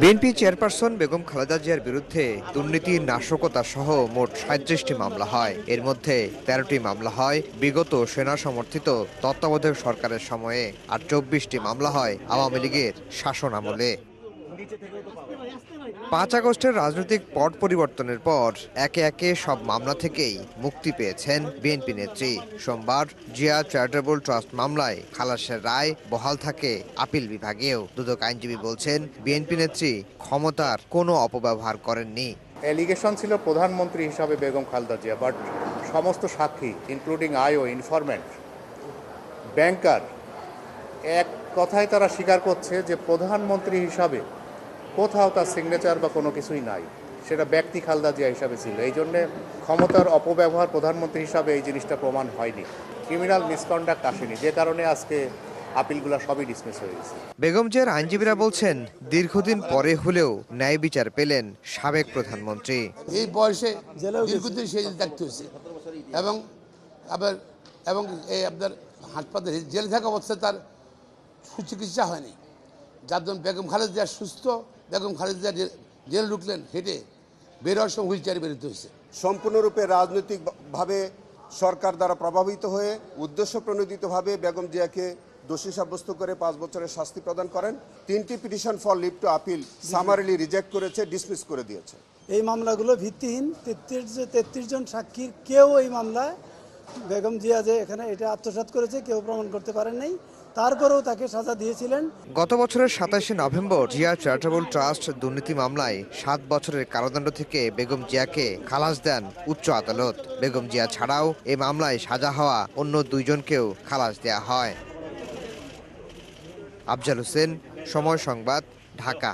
BNP chairperson Begum Khaleda জিয়ার বিরুদ্ধে দুর্নীতি, নাশকতা সহ মোট সাঁত্রিশটি মামলা হয়। এর মধ্যে তেরোটি মামলা হয় বিগত সেনা সমর্থিত তত্ত্বাবধায়ক সরকারের সময়ে আর চব্বিশটি মামলা হয় আওয়ামী লীগের শাসন আমলে। পাঁচ আগস্টের রাজনৈতিক পট পরিবর্তনের পর একে একে সব মামলা থেকেই মুক্তি পেয়েছেন বিএনপি নেত্রী। সোমবার জিয়া চ্যারিটেবল ট্রাস্ট মামলায় খালাসের রায় বহাল থাকে আপিল বিভাগেও। দুদক আইনজীবী বলছেন বিএনপি নেত্রী ক্ষমতার কোনো অপব্যবহার করেননি। অ্যালিগেশন ছিল প্রধানমন্ত্রী হিসাবে বেগম খালদা জিয়া বাট সমস্ত সাক্ষী ইনক্লুডিং আইও ইনফরমেন্ট ব্যাংকার এক কথায় তারা স্বীকার করছে যে প্রধানমন্ত্রী হিসাবে কোথাও তার সিগনেচার বা কোনো কিছুই নাই। সেটা ব্যক্তি খালদা জিয়া হিসাবে ছিল। এই জন্যে ক্ষমতার অপব্যবহার প্রধানমন্ত্রী হিসাবে এই জিনিসটা প্রমাণ হয়নি। ক্রিমিনাল মিসকন্ডাক্ট আসেনি। যে কারণে আজকে আপিলগুলো সবই ডিসমিস হয়ে গেছে। বেগম জিয়ার আইনজীবীরা বলছেন দীর্ঘদিন পরে হলেও ন্যায় বিচার পেলেন সাবেক প্রধানমন্ত্রী। এই বয়সে দীর্ঘদিন সেই দেখতে হয়েছে। এবং আবার এবং এই আপনার হাসপাতালে জেলে থাকা অবস্থায় তার সুচিকিৎসা হয়নি। যার জন্য বেগম খালেদা সুস্থ বেগম খালেদা জেল ঢুকলেন হেঁটে বের হওয়ার সময় হুইল চেয়ারে বেরোতে হয়েছে। সম্পূর্ণরূপে রাজনৈতিকভাবে সরকার দ্বারা প্রভাবিত হয়ে উদ্দেশ্য প্রণোদিতভাবে বেগম জিয়াকে দোষী সাব্যস্ত করে পাঁচ বছরের শাস্তি প্রদান করেন। তিনটি petition for leave to appeal summarily reject করেছে ডিসমিস করে দিয়েছে। এই মামলাগুলো ভিত্তিহীন। তেত্রিশ তেত্রিশ জন সাক্ষীর কেউ এই মামলায় বেগম জিয়া যে এখানে এটা আত্মসাৎ করেছে, কেউ প্রমাণ করতে পারেন নাই। তারপরেও তাকে সাজা দিয়েছিলেন। গত বছরের সাতাশে নভেম্বর জিয়া চ্যারিটেবল ট্রাস্ট দুর্নীতি মামলায় সাত বছরের কারাদণ্ড থেকে বেগম জিয়াকে খালাস দেন উচ্চ আদালত। বেগম জিয়া ছাড়াও এই মামলায় সাজা হওয়া অন্য দুইজনকেও খালাস দেয়া হয়। আফজাল হোসেন, সময় সংবাদ, ঢাকা।